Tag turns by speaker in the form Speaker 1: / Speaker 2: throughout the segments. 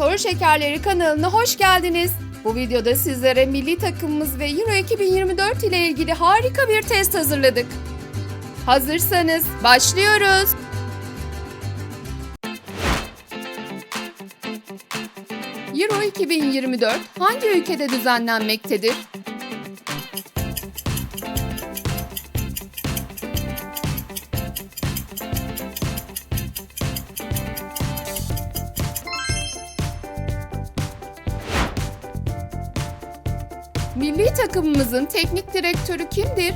Speaker 1: Soru Şekerleri kanalına hoş geldiniz. Bu videoda sizlere milli takımımız ve Euro 2024 ile ilgili harika bir test hazırladık. Hazırsanız başlıyoruz. Euro 2024 hangi ülkede düzenlenmektedir? Milli takımımızın teknik direktörü kimdir?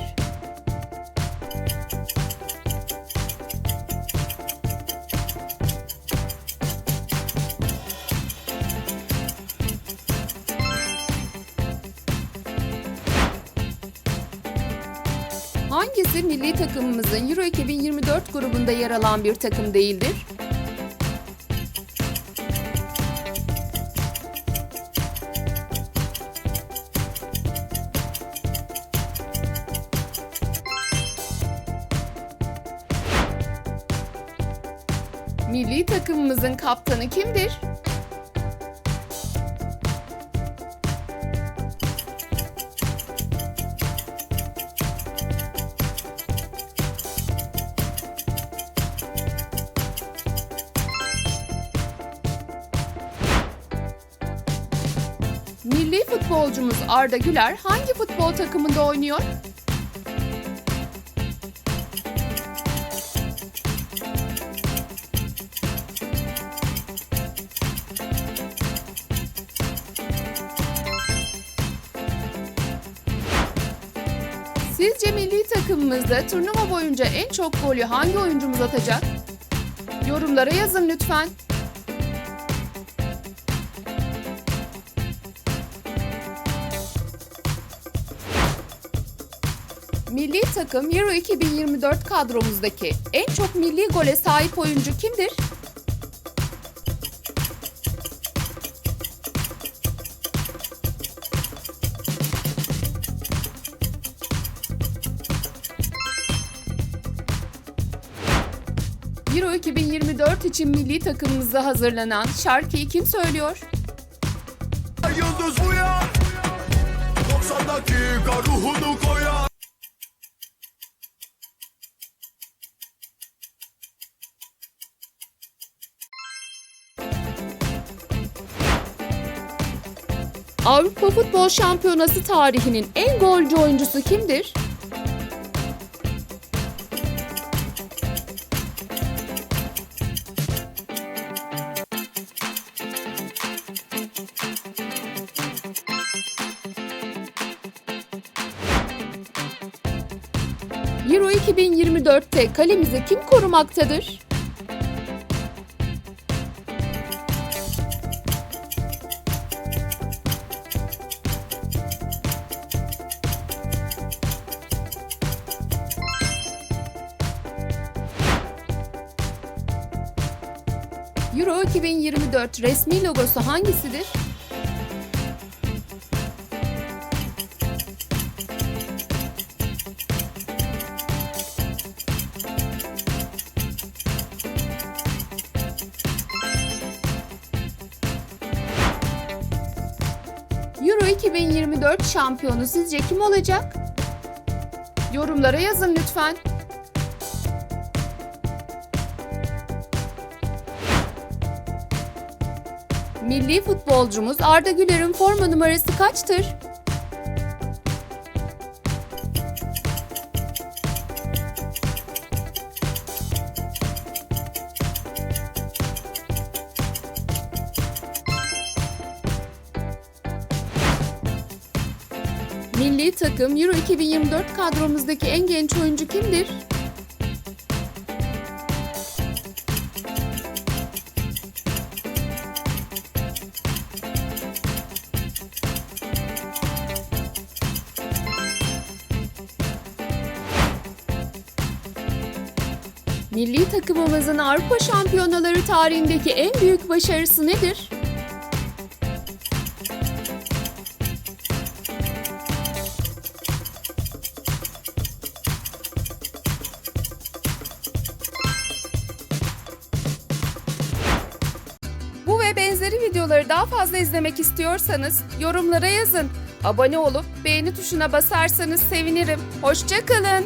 Speaker 1: Hangisi milli takımımızın Euro 2024 grubunda yer alan bir takım değildir? Milli takımımızın kaptanı kimdir? Milli futbolcumuz Arda Güler hangi futbol takımında oynuyor? Sizce milli takımımızda turnuva boyunca en çok golü hangi oyuncumuz atacak? Yorumlara yazın lütfen. Milli takım Euro 2024 kadromuzdaki en çok milli gole sahip oyuncu kimdir? Euro 2024 için milli takımımıza hazırlanan şarkıyı kim söylüyor?
Speaker 2: Yıldız uyan 90 dakika ruhunu koyar
Speaker 1: Avrupa Futbol Şampiyonası tarihinin en golcü oyuncusu kimdir? Euro 2024'te kalemizi kim korumaktadır? Euro 2024 resmi logosu hangisidir? Euro 2024 şampiyonu sizce kim olacak? Yorumlara yazın lütfen. Milli futbolcumuz Arda Güler'in forma numarası kaçtır? Milli takım Euro 2024 kadromuzdaki en genç oyuncu kimdir? Milli takımımızın Avrupa Şampiyonaları tarihindeki en büyük başarısı nedir? Benzeri video videoları daha fazla izlemek istiyorsanız yorumlara yazın. Abone olup beğeni tuşuna basarsanız sevinirim. Hoşçakalın.